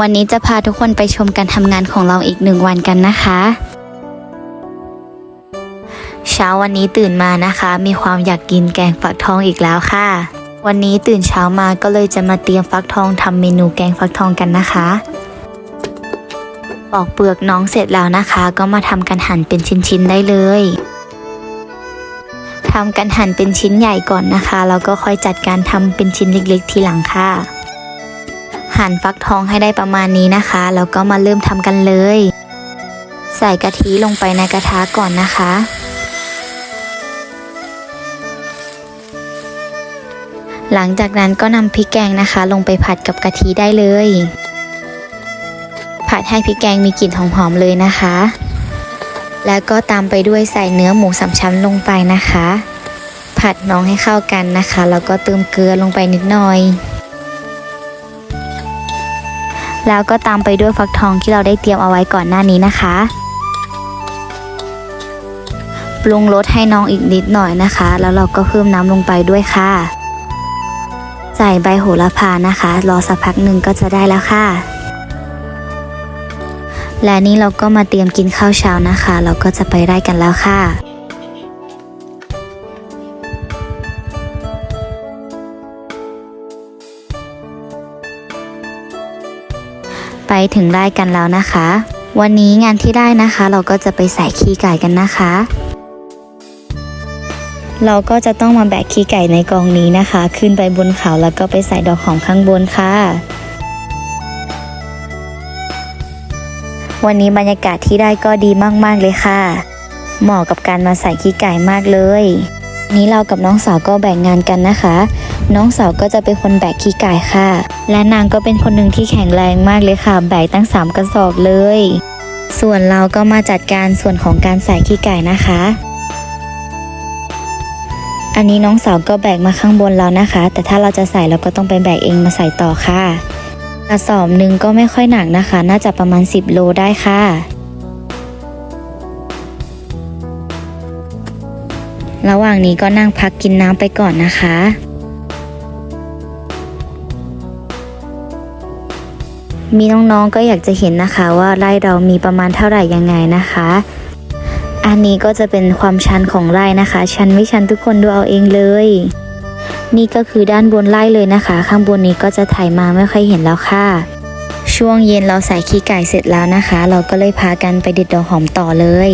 วันนี้จะพาทุกคนไปชมการทำงานของเราอีกหนึ่งวันกันนะคะ เช้าวันนี้ตื่นมานะคะ มีความอยากกินแกงฟักทองอีกแล้วค่ะ วันนี้ตื่นเช้ามาก็เลยจะมาเตรียมฟักทองทำเมนูแกงฟักทองกันนะคะปอกเปลือกน้องเสร็จแล้วนะคะ ก็มาทำกันหั่นเป็นชิ้นๆได้เลยทำกันหั่นเป็นชิ้นใหญ่ก่อนนะคะแล้วก็ค่อยจัดการทำเป็นชิ้นเล็กๆทีหลังค่ะ หั่นฟักทองให้ได้ประมาณนี้นะคะ แล้วก็มาเริ่มทำกันเลย ใส่กะทิลงไปในกระทะก่อนนะคะ หลังจากนั้นก็นำพริกแกงนะคะ ลงไปผัดกับกะทิได้เลย ผัดให้พริกแกงมีกลิ่นหอมๆเลยนะคะ แล้วก็ตามไปด้วยใส่เนื้อหมูสามชั้นลงไปนะคะ ผัดน้องให้เข้ากันนะคะ แล้วก็เติมเกลือลงไปนิดหน่อย แล้วก็ตามไปด้วยฟักทองที่เราได้เตรียมเอาไว้ก่อนหน้านี้นะคะ ปรุงรสให้น้องอีกนิดหน่อยนะคะ แล้วเราก็เพิ่มน้ำลงไปด้วยค่ะ ใส่ใบโหระพานะคะ รอสักพักหนึ่งก็จะได้แล้วค่ะ และนี่เราก็มาเตรียมกินข้าวเช้านะคะ เราก็จะไปไร่กันแล้วค่ะ ไปถึงไร่กันแล้วนะคะ วันนี้งานที่ได้นะคะ เราก็จะไปใส่ขี้ไก่กันนะคะ เราก็จะต้องมาแบกขี้ไก่ในกองนี้นะคะ ขึ้นไปบนเขาแล้วก็ไปใส่ดอกหอมข้างบนค่ะ วันนี้บรรยากาศที่ได้ก็ดีมากๆเลยค่ะ เหมาะกับการมาใส่ขี้ไก่มากเลย นี้เรากับน้องสาวก็แบ่งงานกันนะคะ น้องสาวก็จะเป็นคนแบกขี้ไก่ค่ะ และนางก็เป็นคนหนึ่งที่แข็งแรงมากเลยค่ะ แบกตั้งสามกระสอบเลย ส่วนเราก็มาจัดการส่วนของการใส่ขี้ไก่นะคะ อันนี้น้องสาวก็แบกมาข้างบนแล้วนะคะ แต่ถ้าเราจะใส่เราก็ต้องไปแบกเองมาใส่ต่อค่ะกระสอบหนึ่งก็ไม่ค่อยหนักนะคะ น่าจะประมาณ 10 โลได้ค่ะ ระหว่างนี้ก็นั่งพักกินน้ำไปก่อนนะคะมีน้องๆก็อยากจะเห็นนะคะว่าไร่เรามีประมาณเท่าไหร่ยังไงนะคะ อันนี้ก็จะเป็นความชันของไร่นะคะ ชันไม่ชันทุกคนดูเอาเองเลย นี่ก็คือด้านบนไร่เลยนะคะ ข้างบนนี้ก็จะถ่ายมาไม่ค่อยเห็นแล้วค่ะ ช่วงเย็นเราใส่ขี้ไก่เสร็จแล้วนะคะ เราก็เลยพากันไปเด็ดดอกหอมต่อเลย